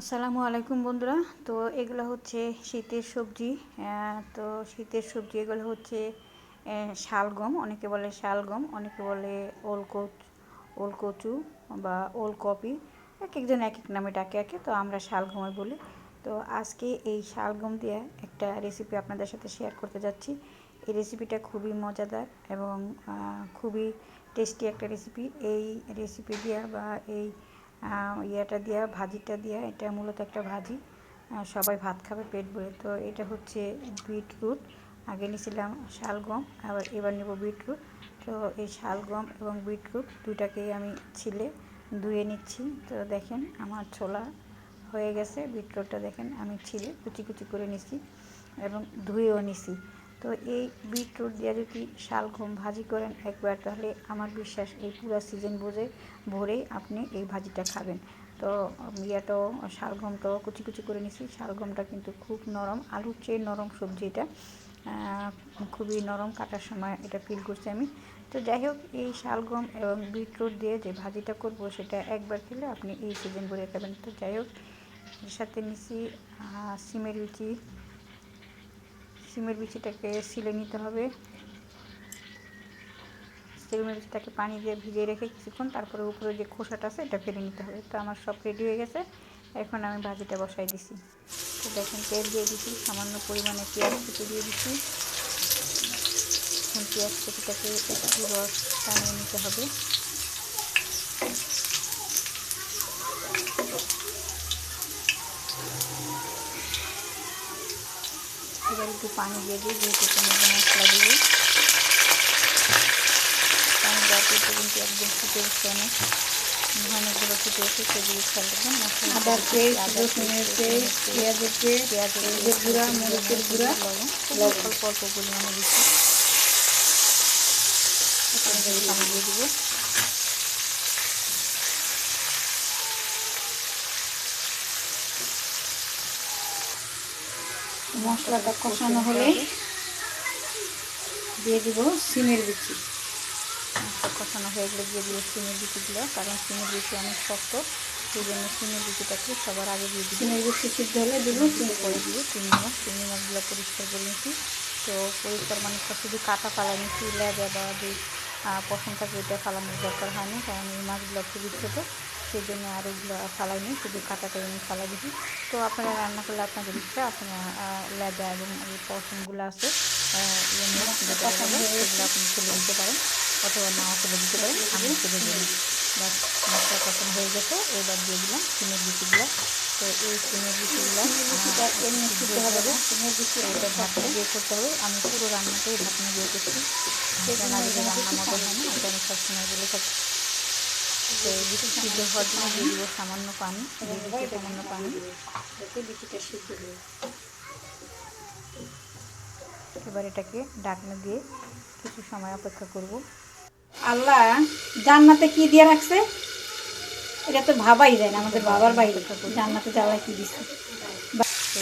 আসসালামু আলাইকুম বন্ধুরা। তো এগুলো হচ্ছে শীতের সবজি। তো শীতের সবজি এগুলো হচ্ছে শালগম। অনেকে বলে শালগম, অনেকে বলে ওলকোচ, ওলকচু বা ওলকপি। এক একজন এক এক নামে ডাকে একে, তো আমরা শালগমই বলি। তো আজকে এই শালগম দিয়ে একটা রেসিপি আপনাদের সাথে শেয়ার করতে যাচ্ছি। এই রেসিপিটা খুবই মজাদার এবং খুবই টেস্টি একটা রেসিপি এই রেসিপি দিয়ে বা এই ইয়েটা দিয়া, ভাজিটা দিয়া, এটা মূলত একটা ভাজি। সবাই ভাত খাবে পেট ভরে। তো এটা হচ্ছে বিটরুট। আগে নিয়েছিলাম শালগম আবার এবার নেব বিটরুট। তো এই শালগম এবং বিটরুট দুটাকেই আমি ছিলে ধুয়ে নিচ্ছি। তো দেখেন আমার ছোলা হয়ে গেছে। বিটরুটটা দেখেন আমি ছিলে কুচি কুচি করে নিছি এবং ধুয়েও নিছি তো এই বিটরুট দিয়ে যদি শালগম ভাজি করেন একবার, তাহলে আমার বিশ্বাস এই পুরো সিজন বোঝে ভরেই আপনি এই ভাজিটা খাবেন। তো ইয়েটাও শালগমটাও কুচি কুচি করে নিছি শালগমটা কিন্তু খুব নরম, আলুর চেয়ে নরম সবজি এটা। খুবই নরম কাটার সময় এটা ফিল করছি আমি। তো যাই হোক, এই শালগম এবং বিটরুট দিয়ে যে ভাজিটা করব সেটা একবার খেলে আপনি এই সিজন ভরে খাবেন। তো যাই হোক, এর সাথে নিছি সিমের বিচি সিমের বিচিটাকে সিলে নিতে হবে। সিমের বিচিটাকে পানি দিয়ে ভিজিয়ে রেখে কিছুক্ষণ তারপরে উপরে যে খোসাটা আছে এটা ফেলে নিতে হবে। তো আমার সব রেডি হয়ে গেছে। এখন আমি ভাজিটা বসাই দিছি। তো দেখেন তেল দিয়ে দিছি, সামান্য পরিমাণে পেঁয়াজ কুচি দিয়ে দিছি। এখন পেঁয়াজ কুচিটাকে একটু রস টানিয়ে নিতে হবে। এবার একটু পানি দিয়ে দিই যেহেতু কোনো মশলা দিবি পানি দেওয়ার কিন্তু একদম ফুটে উঠছে অনেক ধনেগুলো ফুটে উঠে সেগুলো খেয়াল আদার পেস্ট রসুনের পেস্ট পেঁয়াজের পেস্ট পেঁয়াজের গুঁড়া মরিচের গুঁড়া লবণ। লবণ। অল্প অল্প পরিমাণে দিচ্ছি। পানি দিয়ে দিব। মশলাটা কষানো হলে দিয়ে দিব সিমের বিচি। মাছটা কষানো হয়ে গেলে দিয়ে দিব সিমের বিচিগুলো কারণ সিমের বিচি অনেক শক্ত সেই জন্য সিমের বিচিটাকে সবার আগে দিয়ে দিব। সিমের বিচি সিদ্ধ হলে দিব চিনি করে দিব চিংড়ি মাছ চিংড়ি মাছগুলো পরিষ্কার করে নিয়েছি। তো পরিষ্কার মানে সব শুধু কাটা ফালাই নিয়েছি লেজা বা যে পশম থাকে ওইটা ফালানোর দরকার হয়নি কারণ এই মাছগুলো খুবই ছোটো। সেই জন্য আর ওইগুলো ফালাইনি শুধু কাটাটা আমি ফালাই দিছি তো আপনারা রান্না করলে আপনাদের ইচ্ছা আপনারা আহ, এবং এই পশমগুলো আছে যায়, সেগুলো আপনি ফেলে দিতে পারেন অথবা নাও ফেলে দিতে পারেন আমি ফেলে দিই বাস মশলা কষানো হয়ে গেছে এবার দিয়ে দিলাম সিমের বিচিগুলো তো এই সিমের বিচিগুলো বিচিটা এমনি হবে বিচি এটা ঢাকনা দিয়ে করতে হবে। আমি পুরো রান্নাটাই ঢাকনা দিয়ে করছি এটা না রান্না মতো হয় না এটা আমি সবসময় বলে থাকি। তো এই সিদ্ধ হওয়ার জন্য দিয়ে দিব সামান্য পানি সামান্য পানি। এবার এটাকে ঢাকনা দিয়ে কিছু সময় অপেক্ষা করব। আল্লাহ, জান্নাতে কি দিয়ে রাখছে? এটা তো ভাবাই যায় না, আমাদের বাবার বাইরে জান্নাতে জ্বালায় কি দিচ্ছে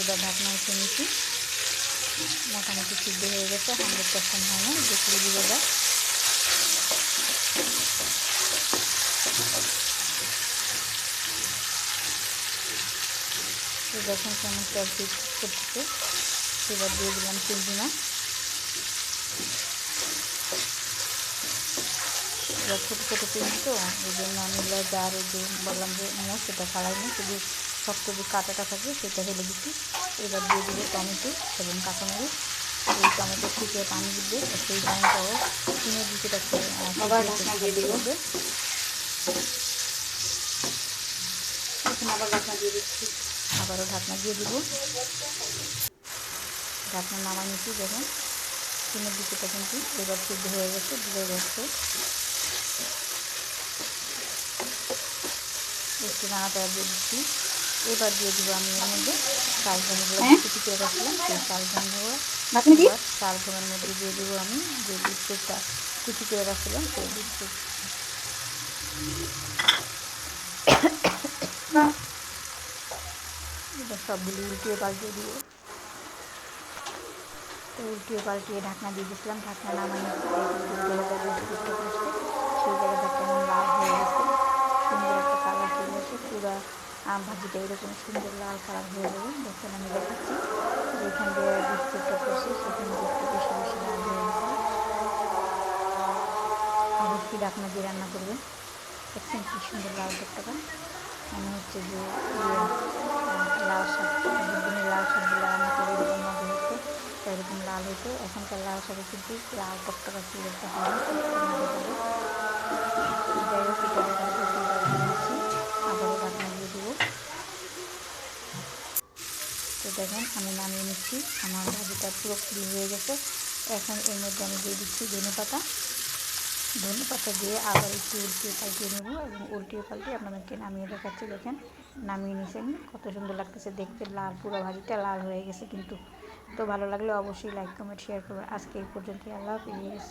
এবার ঢাকনা উঠে নিচ্ছি মোটামুটি সিদ্ধ হয়ে গেছে, হান্ড্রেড পার্সেন্ট হয় না দেখলে দিয়ে যায় যখন সমস্ত আর কি করতেছে। এবার দিয়ে দিলাম চিংড়ি মাছ এবার ছোটো ছোটো পিস তো এই জন্য আমি আর ওই যে বললাম যে মোষ সেটা ফালাইনি শুধু শক্ত যে কাঁটাটা থাকে সেটা ফেলে দিচ্ছি। এবার দিয়ে দিব টমেটো এবং কাঁচামরিচ। এই টমেটো থেকে পানি দিবে সেই পানিটাও কিনে দিতে দিব। হবে আবার দিয়ে দিচ্ছি। আবারও ঢাকনা দিয়ে দেবো। ঢাকনা নামাই নিচ্ছি দেখুন। চিনের দিকেটা কিন্তু এবার সিদ্ধ হয়ে গেছে ডুবে যাচ্ছে একটু নাড়াটা দিয়ে দিচ্ছি। এবার দিয়ে দেবো আমি এর মধ্যে চাল ধনেগুলো হ্যাঁ? রাখলাম সেই চাল ধনেগুলো চাল ধনের মধ্যে দিয়ে দেবো আমি যে বিস্কুটটা। কুচি করে রাখছিলাম সেই বিস্কুট। সবগুলি উল্টিয়ে পাল্টিয়ে দিব তো উল্টিয়ে পাল্টিয়ে ঢাকনা দিয়ে দিয়েছিলাম ঢাকনা নামাই নিচ্ছি সেই জায়গাটা কেমন লাল হয়ে গেছে। সুন্দর একটা কালার চলে এসে পুরা ভাজিটা এরকম সুন্দর লাল কালার হয়ে যাবে দেখেন আমি দেখাচ্ছি। যেখান দিয়ে বিস্কুটটা করছি সেখান দিয়ে বেশি বেশি লাল হয়ে গেছে অবশ্যই ডাকনা দিয়ে রান্না করবেন। দেখছেন কি সুন্দর লাল টকটকা মনে হচ্ছে যে ইয়ে, লাল শাক দিনে লাল শাকগুলো রান্না করে এরকম মজা হতো এরকম লাল হতো এখনকার লাল শাকে কিন্তু লাল টকটকা খুব একটা হয়। যাই হোক আবারও ঢাকনা দিয়ে দেবো। তো দেখেন, আমি নামিয়ে নিচ্ছি। আমার ভাজিটা পুরো ফুল হয়ে গেছে। এখন এর মধ্যে আমি দিয়ে দিচ্ছি ধনে পাতা ধনে পাতা দিয়ে আবার একটু উল্টিয়ে পাল্টিয়ে নেব এবং উল্টিয়ে পাল্টিয়ে আপনাদেরকে নামিয়ে দেখাচ্ছি, দেখেন। নামিয়ে নিয়েছেন কত সুন্দর লাগতেছে দেখতে, লাল, পুরো ভাজিটা লাল হয়ে গেছে কিন্তু। তো ভালো লাগলে অবশ্যই লাইক কমেন্ট শেয়ার করবেন। আজকে এই পর্যন্ত আল্লাহ হাফিজ।